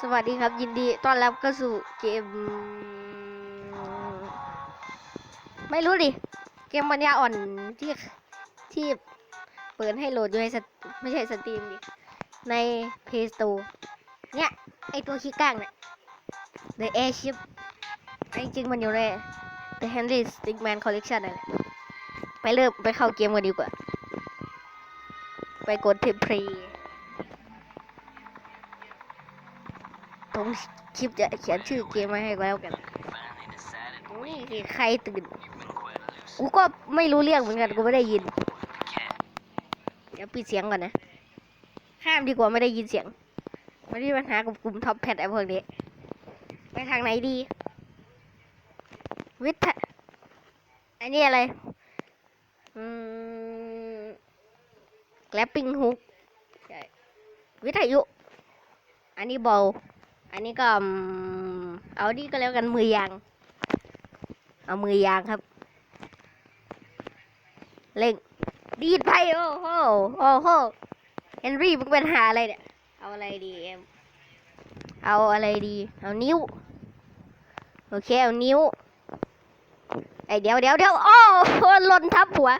สวัสดีครับ ยินดีต้อนรับเข้าสู่เกม ไม่รู้ดิ เกมปัญญาอ่อนที่ที่เปิดให้โหลดอยู่ในไม่ใช่สตรีมดิ ใน Play Store เนี่ย ไอตัวขี้ก้างเนี่ย The Airship ไอจริงมันอยู่ใน The Henry Stickman Collection นั่นแหละไปเริ่มไปเข้าเกมกันดีกว่า ไปกดเทมเพล ตรงคลิปจะเขียนชื่อเกมมาให้ก็แล้วกันนี่ใครตื่น กูก็ไม่รู้เรื่องเหมือนกันกูไม่ได้ยิน เดี๋ยวปิดเสียงก่อนนะข้ามดีกว่าไม่ได้ยินเสียงไม่ได้ปัญหากับกลุ่มท็อปแพดไอ้พวกนี้ ไปทางไหนดี วิทย์อันนี้อะไร อืมแกลปปิ้งฮุก วิทยุ อันนี้บอล อันนี้ก็เอาดีก็แล้วกันมือยาง เอามือยางครับ เล่งดีดไปโอ้โหโอ้โหเฮนรี่มึงเป็นหาอะไรเนี่ย เอาอะไรดีเอ็มเอาอะไรดี เอานิ้ว โอเค เอานิ้ว ไอเดี๋ยวเดี๋ยวเดี๋ยวโอ้โหหล่นทับหัว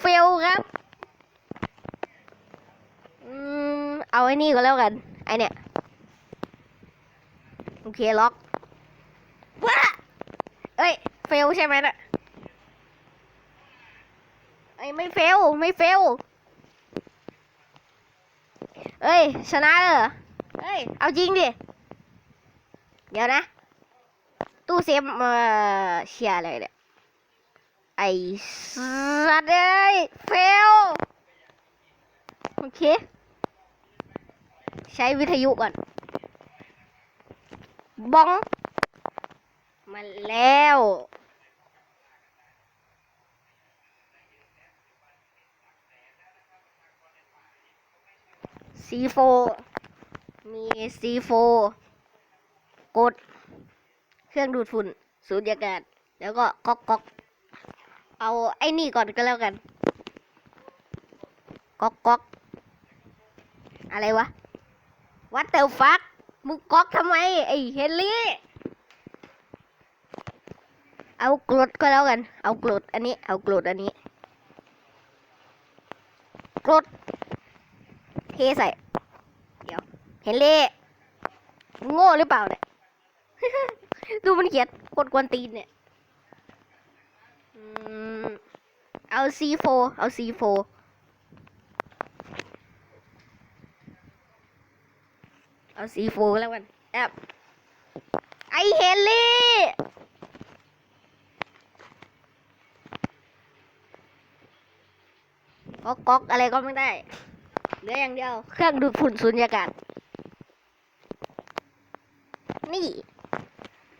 เฟลครับ อืม เอาไอ้นี่ก็แล้วกัน ไอเนี่ย โอเคล็อกว้าเอ้ย เฟลใช่ไหมน่ะไอ้ยไม่เฟล ไม่เฟล เอ้ย ชนะเลยเหรอเอ้ย เอาจริงดิ เดี๋ยวนะ ตู้เซฟมาเชียร์อะไรเนี่ย ไอ้สัตว์เอ้ย เฟล โอเค ใช้วิทยุก่อน บ้อง มาแล้ว C4 มี C4 กด เครื่องดูดฝุ่น สูญญากาศ แล้วก็ก๊อกก๊อกเอาไอ้นี่ก่อนก็แล้วกัน ก๊อกก๊อกอะไรวะวัดเตอร์ฟัก มึงก๊อกทำไม ไอ้เฮนรี่ เอากรดก็แล้วกัน เอากรดอันนี้ เอากรดอันนี้ กรดเทใส่ เดี๋ยว เฮนรี่มึงโง่หรือเปล่าเนี่ย ดูมันเขียนกดกวนตีนเนี่ยอืมเอา C4 เอา C4 เอา C4 แล้วกันแอบไอเฮนรี่ก๊อกก๊อกอะไรก็ไม่ได้เหลืออย่างเดียว เครื่องดูดฝุ่นสุญญากาศ นี่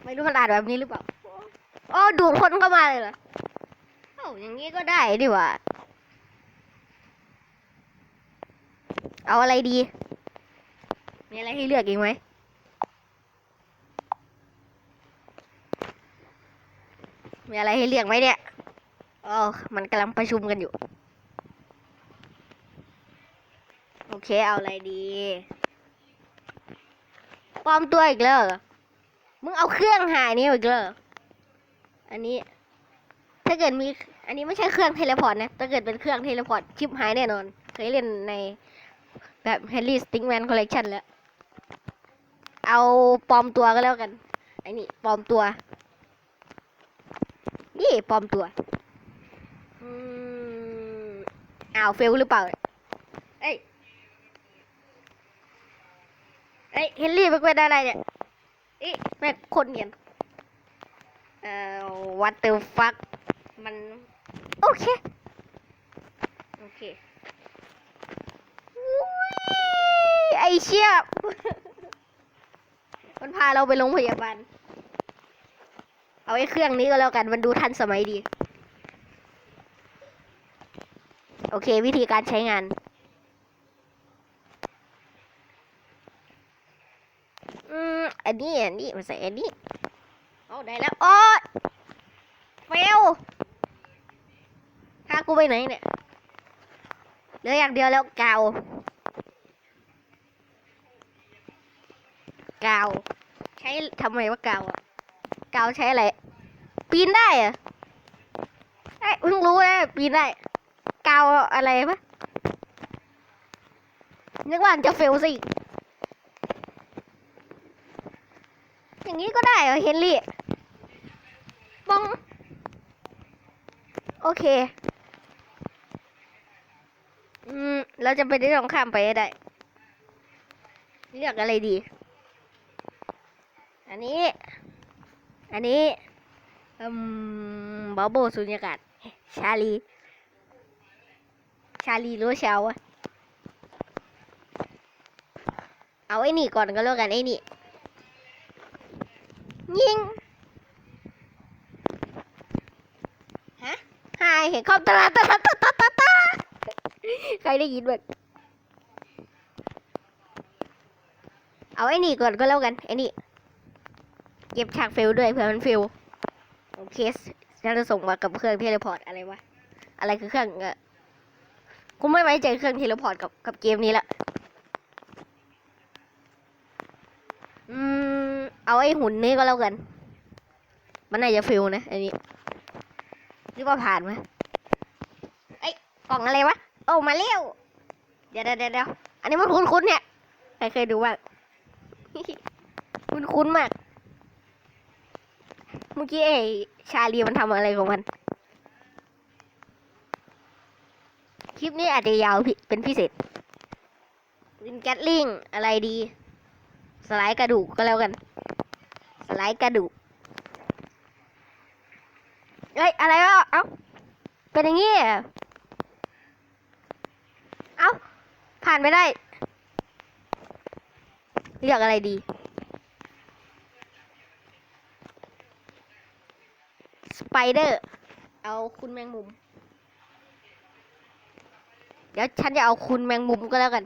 ไม่รู้ขนาดแบบนี้หรือเปล่าอ๋อดูดคนเข้ามาเลยเหรอเอ้าอย่างนี้ก็ได้ดิว่า เอาอะไรดี มีอะไรให้เลือกอีกไหมมีอะไรให้เลือกไหมเนี่ยอ๋อมันกำลังประชุมกันอยู่ โอเค เอาอะไรดีปลอมตัวอีกแล้วเหรอมึงเอาเครื่องหายนี้อีกแล้วเหรออันนี้ ถ้าเกิดมี อันนี้ไม่ใช่เครื่องเทเลพอร์ตนะ ถ้าเกิดเป็นเครื่องเทเลพอร์ตชิปหายแน่นอน เคยเล่นในแบบ Henry Stickman Collection แล้ว เอาปลอมตัวก็แล้วกันไอ้นี่ปลอมตัว นี่ปลอมตัวอ้าวเฟลหรือเปล่าเอ้ยเอ้ยเฮนรี่เป็นอะไรเนี่ยเอ๊ะแม่คนเนียนเอ่อ what the fuck มันโอเคโอเคอุ๊ยไอเชี่ย มันพาเราไปโรงพยาบาล เอาไอ้เครื่องนี้ก็แล้วกันมันดูทันสมัยดี โอเค วิธีการใช้งาน อืม อันนี้อันนี้มาใส่อันนี้เอาได้แล้ว โอ้ยเฟลพากูไปไหนเนี่ยเหลืออย่างเดียวแล้วกาว กาว ใช้ทำไมว่ากาวอะกาวใช้อะไรปีนได้อะไอ้ยเพิ่งรู้นะปีนได้ กาวอะไรปะนึกว่าจะเฟลสิอย่างนี้ก็ได้เหรอเฮนรี่บอง โอเค อืม เราจะไปได้ตรงข้ามไปได้ เลือกอะไรดี อันนี้ อันนี้อืมบอโบสุญญากาศ ชาลี ชาลีรู้เชาวะเอาไอ้นี่ก่อนก็แล้วกันไอ้นี่ ยิง ฮะหายเห็นเข้าตาตาตาตาตาตาตาใครได้ยินบ้างเอาไอ้นี่ก่อนก็แล้วกันไอ้นี่ เก็บฉากเฟลด้วยเผื่อมันเฟลโอเคฉันจะส่งมากับเครื่องเทเลพอร์ตอะไรวะ อะไรคือเครื่องเออกูไม่ไว้ใจเครื่องเทเลพอร์ตกับกับเกมนี้ละอืม เอาไอ้หุ่นนี้ก็แล้วกัน มันน่าจะเฟลนะอันนี้หรือว่าผ่านไหมไอ้กล่องอะไรวะ โอ้มาเร็ว เดี๋ยวเดี๋ยวเดี๋ยวอันนี้มันคุ้นๆเนี่ย ใครเคยดูบ้างมันคุ้นมาก เมื่อกี้ไอชาลีมันทำอะไรของมัน คลิปนี้อาจจะยาวพิเป็นพิเศษวินแกตลิงอะไรดี สไลด์กระดูกก็แล้วกัน สไลด์กระดูกเอ้ยอะไรวะเอ้าเป็นอย่างงี้เอ้าผ่านไปได้ เลือกอะไรดี สไปเดอร์ เอาคุณแมงมุม เดี๋ยวฉันจะเอาคุณแมงมุมก็แล้วกัน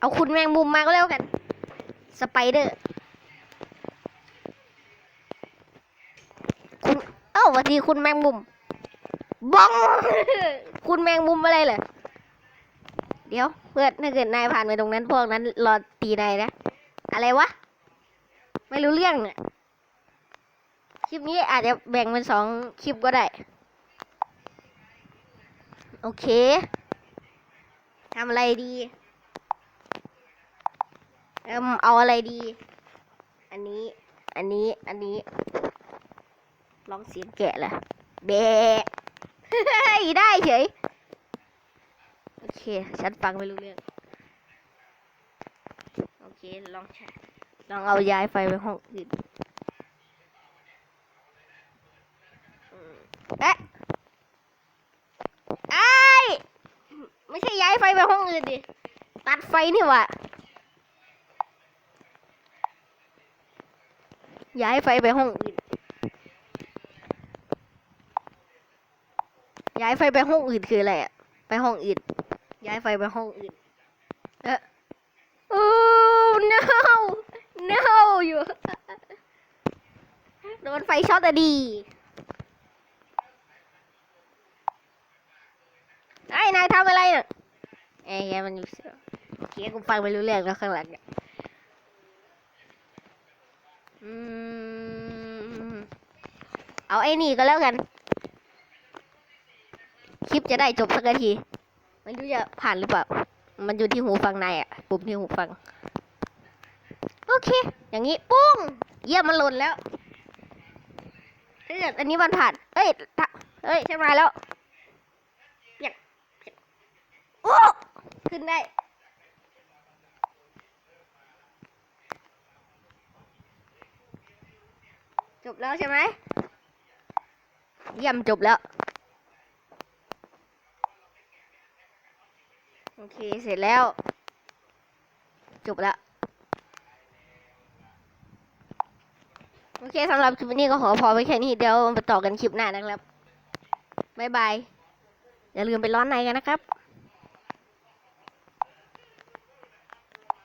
เอาคุณแมงมุมมาก็แล้วกัน สไปเดอร์ คุณ เอ้าสวัสดีคุณแมงมุมบ้อง คุณแมงมุมอะไรเหรอเดี๋ยวเพื่อนถ้าเกิดนายผ่านไปตรงนั้นพวกนั้นรอตีนายนะ อะไรวะ ไม่รู้เรื่องเนี่ย คลิปนี้อาจจะแบ่งเป็นสองคลิปก็ได้ โอเคทำอะไรดีเอิมเอาอะไรดี อันนี้ อันนี้ อันนี้ ลองเสียงแกะละแบะได้เฉย โอเค ฉันฟังไม่รู้เรื่อง โอเค ลองใช้ ลองเอาย้ายไฟไปห้องอื่นเอ๊ะไอ้ายไม่ใช่ย้ายไฟไปห้องอื่นดิ ตัดไฟนี่วะย้ายไฟไปห้องอื่น ย้ายไฟไปห้องอื่นคืออะไรอะไปห้องอื่น ย้ายไฟไปห้องอื่น เอ๊ะโอ้ no อยู่ โด นไฟช็อตอะดีไอ้นายทำอะไรน่ะเอ้ยมันอยู่เสือโอเคกูฟังไม่รู้เรื่องแล้วข้างหลังเนี่ยอืมเอาไอ้นี่ก็แล้วกัน คลิปจะได้จบสักทีไม่รู้จะผ่านหรือเปล่า มันอยู่ที่หูฟังในอะปุ่มที่หูฟัง โอเค อย่างนี้ปุ้ง เยี่ยมมันหล่นแล้ว ถ้าเกิดอันนี้มันผ่าน เอ้ยถ้าเอ้ยใช่ไหมแล้วอยากโอ้ขึ้นได้จบแล้วใช่ไหมเยี่ยมจบแล้ว โอเค เสร็จแล้ว จบแล้ว โอเคสำหรับคลิปนี้ก็ขอพอไว้แค่นี้เดี๋ยวมาต่อกันคลิปหน้านะครับบ๊ายบาย อย่าลืมไปร้อนในกันนะครับ